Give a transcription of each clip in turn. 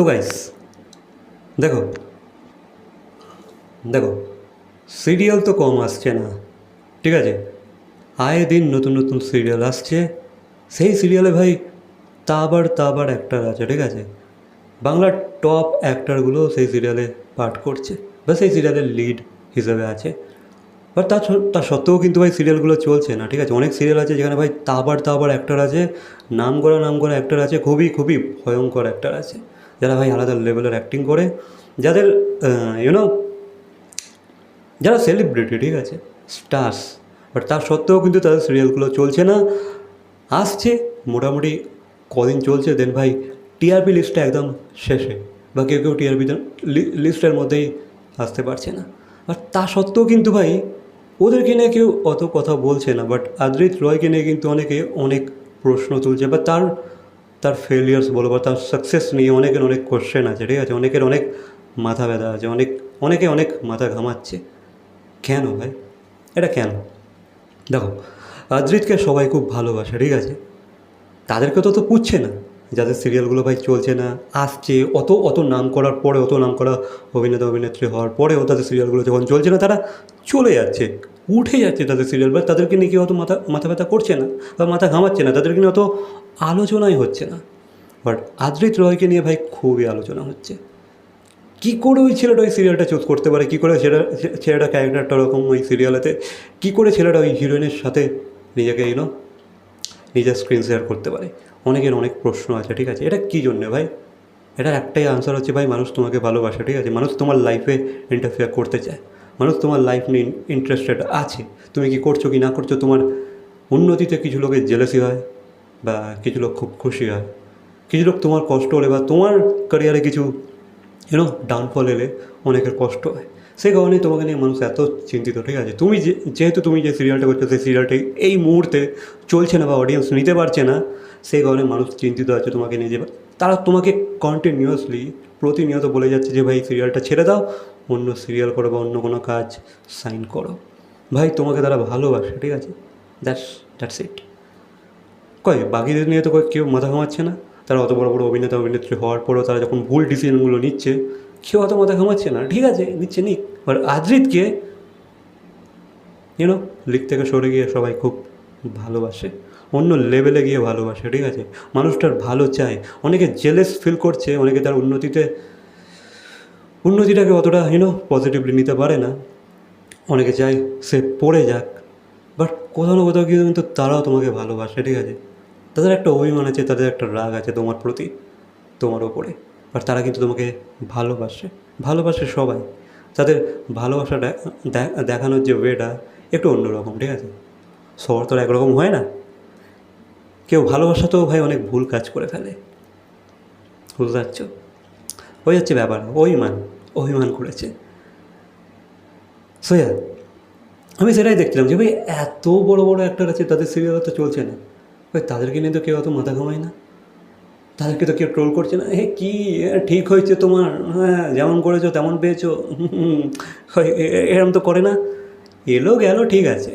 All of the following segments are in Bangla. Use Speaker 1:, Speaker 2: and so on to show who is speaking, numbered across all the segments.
Speaker 1: তো গাইস দেখো দেখো সিরিয়াল তো কম আসছে না, ঠিক আছে? আয়ে দিন নতুন নতুন সিরিয়াল আসছে, সেই সিরিয়ালে ভাই তাবার তাবার অ্যাক্টার আছে, ঠিক আছে? বাংলার টপ অ্যাক্টারগুলো সেই সিরিয়ালে পাঠ করছে, বা সেই সিরিয়ালের লিড হিসেবে আছে। বাট তা তা সত্ত্বেও কিন্তু ভাই সিরিয়ালগুলো চলছে না, ঠিক আছে? অনেক সিরিয়াল আছে যেখানে ভাই তাবার তাবার অ্যাক্টার আছে, নাম করা নাম করা অ্যাক্টার আছে, খুবই খুবই ভয়ঙ্কর অ্যাক্টার আছে। যারা ভাই আলাদা লেভেলের অ্যাক্টিং করে, যাদের ইউনো যারা সেলিব্রিটি ঠিক আছে স্টার্স বাট তার সত্ত্বেও কিন্তু তাদের সিরিয়ালগুলো চলছে না। আসছে, মোটামুটি কদিন চলছে দেন ভাই টিআরপি লিস্টটা একদম শেষে, বা কেউ কেউ টিআরপি লিস্টের মধ্যেই আসতে পারছে না। আর তা সত্ত্বেও কিন্তু ভাই, ওদেরকে নিয়ে কেউ অত কথা বলছে না বাট আদ্রিত রয়কে নিয়ে কিন্তু অনেকে অনেক প্রশ্ন তুলছে, বা তার তার ফেলিয়ার্স বলো বা তার সাকসেস নিয়ে অনেকের অনেক কোশ্চেন আছে, ঠিক আছে? অনেকের অনেক মাথা ব্যথা আছে, অনেক, অনেকে অনেক মাথা ঘামাচ্ছে। কেন ভাই? এটা কেন? দেখো, আদ্রিতকে সবাই খুব ভালোবাসে, ঠিক আছে? তাদেরকে তো তো পুচ্ছে না যাদের সিরিয়ালগুলো ভাই চলছে না, আসছে, অত অত নাম করার পরে, অত নাম করা অভিনেতা, অভিনেত্রী হওয়ার পরেও তাদের সিরিয়ালগুলো যখন চলছে না, তারা চলে যাচ্ছে, উঠে যাচ্ছে তাদের সিরিয়াল বা তাদেরকে নিয়ে কেউ অত মাথা মাথা ব্যথা করছে না বা মাথা ঘামাচ্ছে না। তাদেরকে নিয়ে অত আলোচনাই হচ্ছে না। বাট আদ্রিত রয়কে নিয়ে ভাই খুবই আলোচনা হচ্ছে। কী করে ওই ছেলেটা ওই সিরিয়ালটা চুজ করতে পারে? কী করে ছেলেটা ছেলেটা ক্যারেক্টারটা ওরকম ওই সিরিয়ালেতে কী করে ছেলেটা ওই হিরোইনের সাথে নিজেকে ইউনো নিজের স্ক্রিন শেয়ার করতে পারে? অনেকের অনেক প্রশ্ন আছে, ঠিক আছে? এটা কী জন্যে ভাই? এটার একটাই আনসার হচ্ছে, ভাই, মানুষ তোমাকে ভালোবাসে, ঠিক আছে? মানুষ তোমার লাইফে ইন্টারফেয়ার করতে চায়। মানুষ তোমার লাইফ নিয়ে ইন্টারেস্টেড আছে। তুমি কি করছ কি না করছ? তোমার উন্নতিতে কিছু লোকের জেলেসি হয়। বা কিছু লোক খুব খুশি হয়। কিছু লোক তোমার কষ্ট হলে বা তোমার ক্যারিয়ারে কিছু ইউনো ডাউনফল এলে অনেকের কষ্ট হয়। সেই কারণে তোমাকে নিয়ে মানুষ এত চিন্তিত, ঠিক আছে? তুমি যেহেতু তুমি যে সিরিয়ালটা করছ, সেই সিরিয়ালটি এই মুহূর্তে চলছে না বা অডিয়েন্স নিতে পারছে না সেই কারণে মানুষ চিন্তিত আছে তোমাকে নিয়ে যে, তারা তোমাকে কন্টিনিউয়াসলি প্রতিনিয়ত বলে যাচ্ছে যে, ভাই সিরিয়ালটা ছেড়ে দাও, অন্য সিরিয়াল করো বা অন্য কোনো কাজ সাইন করো। ভাই, তোমাকে তারা ভালোবাসে, ঠিক আছে? দ্যাটস দ্যাটস ইট কয় বাকিদের নিয়ে তো কেউ মাথা ঘামাচ্ছে না? তারা অত বড় বড় অভিনেতা, অভিনেত্রী হওয়ার পরেও তারা যখন ভুল ডিসিশনগুলো নিচ্ছে, কেউ অত মাথা ঘামাচ্ছে না। ঠিক আছে, নিচ্ছে, নিক। আর আদ্রিতকে ইউনো লিগ থেকে সরে গিয়ে সবাই খুব ভালোবাসে। অন্য লেভেলে গিয়ে ভালোবাসে, ঠিক আছে? মানুষটার ভালো চায়। অনেকে জেলেস ফিল করছে, অনেকে তার উন্নতিতে, উন্নতিটাকে অতটা ইউনো পজিটিভলি নিতে পারে না। অনেকে চায় সে পড়ে যাক। বাট কোথাও না কোথাও কিন্তু তারাও তোমাকে ভালোবাসে, ঠিক আছে? তাদের একটা অভিমান আছে, তাদের একটা রাগ আছে তোমার প্রতি, তোমার ওপরে আর তারা কিন্তু তোমাকে ভালোবাসে ভালোবাসে সবাই। তাদের ভালোবাসা দে- দেখানোর যে ওয়েটা একটু অন্যরকম, ঠিক আছে? সবার তো একরকম হয় না। কেউ ভালোবাসাতেও ভাই অনেক ভুল কাজ করে ফেলে। বুঝতে পারছ? ওই হচ্ছে ব্যাপার, অভিমান অভিমান করেছে। সোয়া আমি সেটাই দেখছিলাম যে ভাই এত বড় বড় অ্যাক্টার আছে, তাদের সিরিয়াল তো চলছে না। ভাই তাদেরকে নিয়ে তো কেউ অত মাথা ঘামায় না। তাদেরকে তো কেউ ট্রোল করছে না। হে কী ঠিক হয়েছে তোমার। হ্যাঁ যেমন করেছ তেমন পেয়েছ। এরম তো করে না। এলো গেল, ঠিক আছে।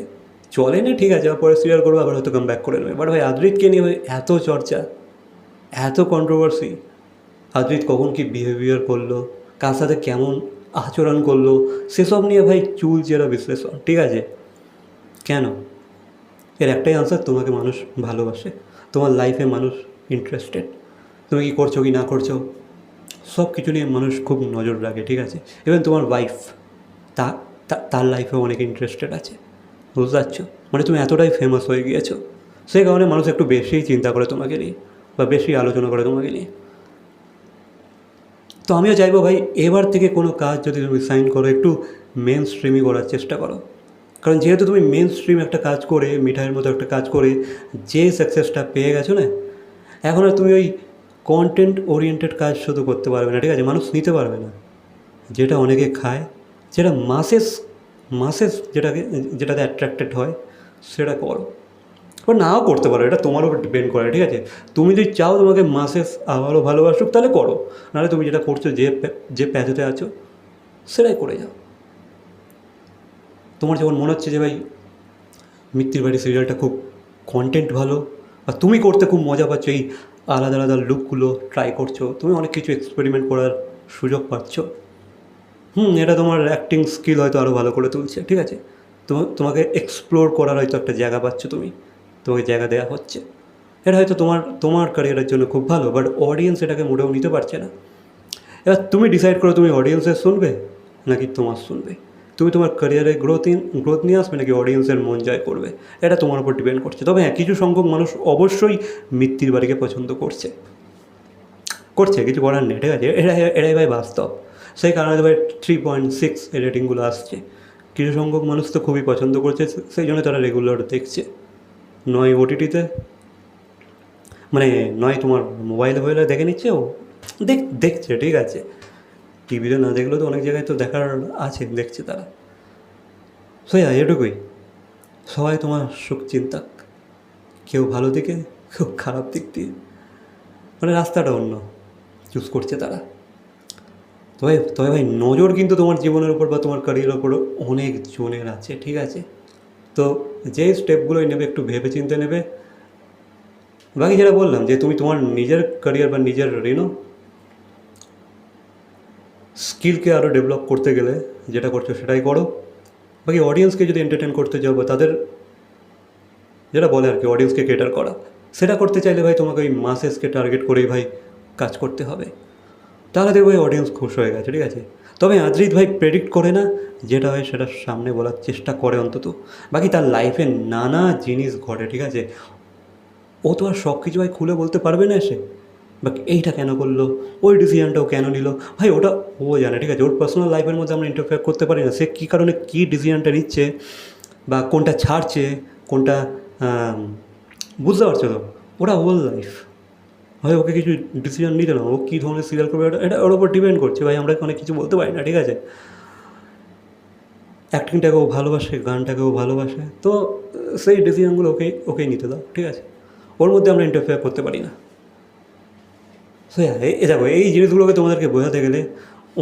Speaker 1: চলে না ঠিক আছে। পরে সিরিয়াল করব, আবার হয়তো কাম ব্যাক করে নেবে। বাট ভাই, আদ্রিতকে নিয়ে এত চর্চা, এত কন্ট্রোভার্সি আদ্রিত কখন কি বিহেভিয়ার করল, কার সাথে কেমন আচরণ করল, সেসব নিয়ে ভাই চুল চেরা বিশ্লেষণ, ঠিক আছে? কেন? এর একটাই আনসার তোমাকে মানুষ ভালোবাসে, তোমার লাইফে মানুষ ইন্টারেস্টেড তুমি কি করছ কি না করছ সব কিছু নিয়ে মানুষ খুব নজর রাখে, ঠিক আছে? ইভেন তোমার ওয়াইফ তা তার লাইফেও অনেক ইন্টারেস্টেড আছে, বুঝতে পারছ? মানে তুমি এতটাই ফেমাস হয়ে গিয়েছো, সেই কারণে মানুষ একটু বেশিই চিন্তা করে তোমাকে নিয়ে, বা বেশি আলোচনা করে তোমাকে নিয়ে। তো আমিও চাইব ভাই, এবার থেকে কোনো কাজ যদি তুমি সাইন করো, একটু মেন স্ট্রিমই করার চেষ্টা করো। কারণ যেহেতু তুমি মেন স্ট্রিম একটা কাজ করে, মিঠাইয়ের মতো একটা কাজ করে, যে সাকসেসটা পেয়ে গেছো না, এখন আর তুমি ওই কন্টেন্ট ওরিয়েন্টেড কাজ শুধু করতে পারবে না, ঠিক আছে? মানুষ নিতে পারবে না। যেটা অনেকে খায়, যেটা মাসেস মাসেস যেটাকে, যেটাতে অ্যাট্রাক্টেড হয়, সেটা করো। বা নাও করতে পারো, এটা তোমার উপর ডিপেন্ড করে, ঠিক আছে? তুমি যদি চাও তোমাকে মাসেস আবারও ভালোবাসুক, তাহলে করো। নাহলে তুমি যেটা করছ, যে যে প্যাচেতে আছো, সেটাই করে যাও। তোমার যখন মনে হচ্ছে যে ভাই, মিত্তির বাড়ি সিরিয়ালটা খুব কন্টেন্ট ভালো, আর তুমি করতে খুব মজা পাচ্ছ, এই আলাদা আলাদা লুকগুলো ট্রাই করছ, তুমি অনেক কিছু এক্সপেরিমেন্ট করার সুযোগ পাচ্ছ। হুম, এটা তোমার অ্যাক্টিং স্কিল হয়তো আরও ভালো করে তুলছে, ঠিক আছে? তোমা- তোমাকে এক্সপ্লোর করার হয়তো একটা জায়গা পাচ্ছ তুমি, তোমাকে জায়গা দেওয়া হচ্ছে। এটা হয়তো তোমার তোমার ক্যারিয়ারের জন্য খুব ভালো বাট অডিয়েন্স এটাকে মোটেও নিতে পারছে না। এবার তুমি ডিসাইড করো, তুমি অডিয়েন্সের শুনবে, নাকি তোমার শুনবে? তুমি তোমার ক্যারিয়ারে গ্রোথ ইন গ্রোথ নিয়ে আসবে নাকি অডিয়েন্সের মন জয় করবে? এটা তোমার উপর ডিপেন্ড করছে। তবে হ্যাঁ কিছু সংখ্যক মানুষ অবশ্যই মিত্তির বাড়িকে পছন্দ করছে। করছে, কিছু করার নেই, ঠিক আছে? এটা এটাই ভাই বাস্তব। সেই কারণে ভাই থ্রি পয়েন্ট সিক্স রেটিংগুলো আসছে। কিছু সংখ্যক মানুষ তো খুবই পছন্দ করছে, সেই জন্য তারা রেগুলার দেখছে। নয় ওটিটিতে মানে নয় তোমার মোবাইলে মোবাইলে দেখে নিচ্ছে ও, দেখ, দেখছে, ঠিক আছে? টিভিতে না দেখলেও তো অনেক জায়গায় তো দেখার আছে, দেখছে তারা। সোয়া এটুকুই। সবাই তোমার সুখ চিন্তাক কেউ ভালো দিকে, কেউ খারাপ দিক দিয়ে। মানে রাস্তাটা অন্য চুজ করছে তারা। তবে তবে ভাই, নজর কিন্তু তোমার জীবনের উপর বা তোমার ক্যারিয়ারের উপর অনেক জনের আছে, ঠিক আছে? তো যে স্টেপগুলোই নেবে, একটু ভেবে চিন্তে নেবে। বাকি যেটা বললাম যে তুমি তোমার নিজের ক্যারিয়ার বা নিজের ঋণও স্কিলকে আরও ডেভেলপ করতে গেলে যেটা করছ সেটাই করো। বাকি অডিয়েন্সকে যদি এন্টারটেন করতে যাও বা তাদের যেটা বলে আর কি অডিয়েন্সকে কেটার করা, সেটা করতে চাইলে ভাই তোমাকে ওই মাসেসকে টার্গেট করেই ভাই কাজ করতে হবে। তাহলে দেখবে অডিয়েন্স খুশ হয়ে গেছে, ঠিক আছে? তবে আদ্রিত ভাই প্রেডিক্ট করে না, যেটা হয় সেটা সামনে বলার চেষ্টা করে অন্তত। বাকি তার লাইফে নানা জিনিস ঘটে, ঠিক আছে? ও তো আর সব কিছু ভাই খুলে বলতে পারবে না এসে। বা এইটা কেন করল? ওই ডিসিশনটাও কেন নিল? ভাই, ওটা ও জানে, ঠিক আছে? ওর পার্সোনাল লাইফের মধ্যে আমরা ইন্টারফেয়ার করতে পারি না। সে কী কারণে কী ডিসিশনটা নিচ্ছে বা কোনটা ছাড়ছে, কোনটা বুঝতে পারছ তো? ওটা ওর লাইফ ভাই, ওকে কিছু ডিসিশন নিতে না। ও কী ধরনের সিরিয়াল করবে এটা এটা ওর উপর ডিপেন্ড করছে। ভাই, আমরা অনেক কিছু বলতে পারি না, ঠিক আছে? অ্যাক্টিংটাকেও ভালোবাসে, গানটাকেও ভালোবাসে। তো, সেই ডিসিশনগুলো ওকে ওকেই নিতে দাও, ঠিক আছে? ওর মধ্যে আমরা ইন্টারফেয়ার করতে পারি না। সো এ দেখো, এই জিনিসগুলোকে তোমাদেরকে বোঝাতে গেলে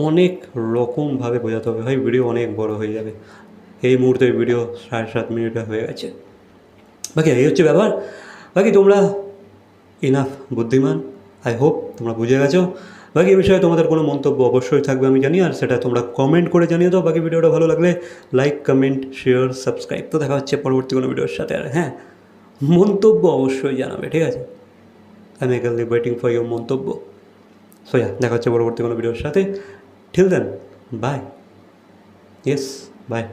Speaker 1: অনেক রকমভাবে বোঝাতে হবে। ভাই ভিডিও অনেক বড় হয়ে যাবে। এই মুহূর্তে ভিডিও সাড়ে সাত মিনিটে হয়ে গেছে। বাকি এই হচ্ছে ব্যাপার। বাকি তোমরা ইনাফ বুদ্ধিমান। আই হোপ তোমরা বুঝে গেছো। বাকি এই বিষয়ে তোমাদের কোনো মন্তব্য অবশ্যই থাকবে আমি জানি, আর সেটা তোমরা কমেন্ট করে জানিয়ে দাও। বাকি ভিডিওটা ভালো লাগলে লাইক কমেন্ট শেয়ার সাবস্ক্রাইব তো দেখা হচ্ছে পরবর্তী কোনো ভিডিওর সাথে। আর হ্যাঁ মন্তব্য অবশ্যই জানাবে, ঠিক আছে? Am eagerly waiting for your মন্তব্য সো ইয়া দেখা হচ্ছে পরবর্তী কোনো ভিডিওর সাথে। Till then bye yes bye